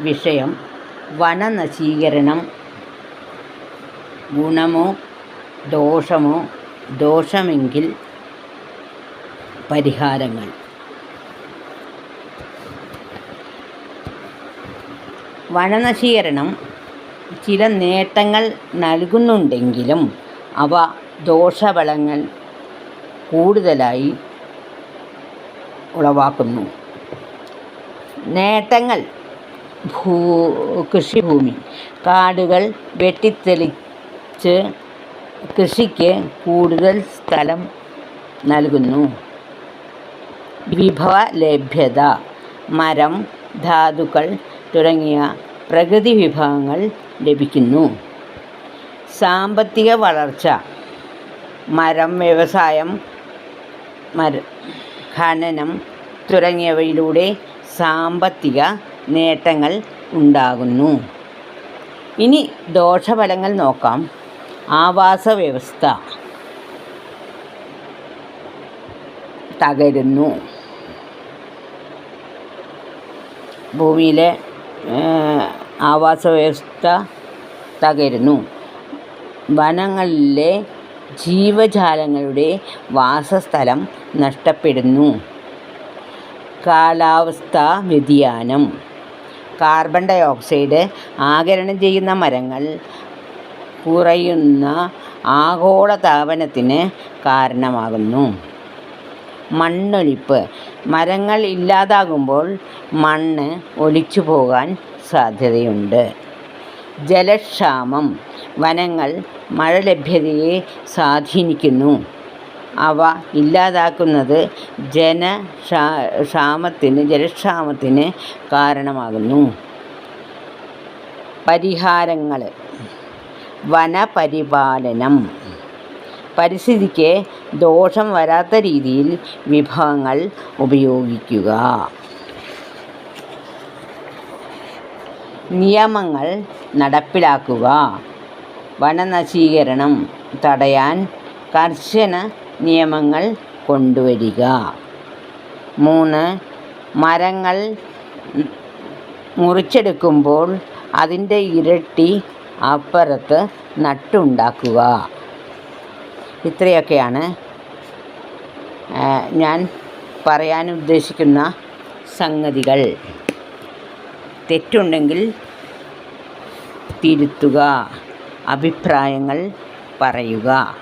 വിഷയം വനനശീകരണം. ഗുണമോ ദോഷമോ ദോഷമെങ്കിൽ പരിഹാരങ്ങൾ. വനനശീകരണം ചില നേട്ടങ്ങൾ നൽകുന്നുണ്ടെങ്കിലും അവ ദോഷഫലങ്ങൾ കൂടുതലായി ഉളവാക്കുന്നു. നേട്ടങ്ങൾ ഭൂ കൃഷിഭൂമി. കാടുകൾ വെട്ടിത്തെളിച്ച് കൃഷിക്ക് കൂടുതൽ സ്ഥലം നൽകുന്നു. വിഭവ ലഭ്യത മരം ധാതുക്കൾ തുടങ്ങിയ പ്രകൃതി വിഭവങ്ങൾ ലഭിക്കുന്നു. സാമ്പത്തിക വളർച്ച മരം വ്യവസായം മര ഖനനം തുടങ്ങിയവയിലൂടെ സാമ്പത്തിക നേട്ടങ്ങൾ ഉണ്ടാകുന്നു. ഇനി ദോഷഫലങ്ങൾ നോക്കാം. ആവാസ വ്യവസ്ഥ തകരുന്നു. ഭൂമിയിലെ ആവാസ വ്യവസ്ഥ തകരുന്നു. വനങ്ങളിലെ ജീവജാലങ്ങളുടെ വാസസ്ഥലം നഷ്ടപ്പെടുന്നു. കാലാവസ്ഥാ വ്യതിയാനം കാർബൺ ഡൈ ഓക്സൈഡ് ആഗിരണം ചെയ്യുന്ന മരങ്ങൾ കുറയുന്ന ആഗോള താപനത്തിന് കാരണമാകുന്നു. മണ്ണൊലിപ്പ്. മരങ്ങൾ ഇല്ലാതാകുമ്പോൾ മണ്ണ് ഒലിച്ചു പോകാൻ സാധ്യതയുണ്ട്. ജലക്ഷാമം. വനങ്ങൾ മഴ ലഭ്യതയെ സ്വാധീനിക്കുന്നു. അവ ഇല്ലാതാക്കുന്നത് ജന ക്ഷാമത്തിന് ജലക്ഷാമത്തിന് കാരണമാകുന്നു. പരിഹാരങ്ങൾ വനപരിപാലനം. പരിസ്ഥിതിക്ക് ദോഷം വരാത്ത രീതിയിൽ വിഭവങ്ങൾ ഉപയോഗിക്കുക. നിയമങ്ങൾ നടപ്പിലാക്കുക. വനനശീകരണം തടയാൻ കർശന നിയമങ്ങൾ കൊണ്ടുവരിക. മൂന്ന് മരങ്ങൾ മുറിച്ചെടുക്കുമ്പോൾ അതിന്റെ ഇരട്ടി അപ്പുറത്ത് നട്ടുണ്ടാക്കുക. ഇത്രയൊക്കെയാണ് ഞാൻ പറയാൻ ഉദ്ദേശിക്കുന്ന സംഗതികൾ. തെറ്റുണ്ടെങ്കിൽ തിരുത്തുക അഭിപ്രായങ്ങൾ പറയുക.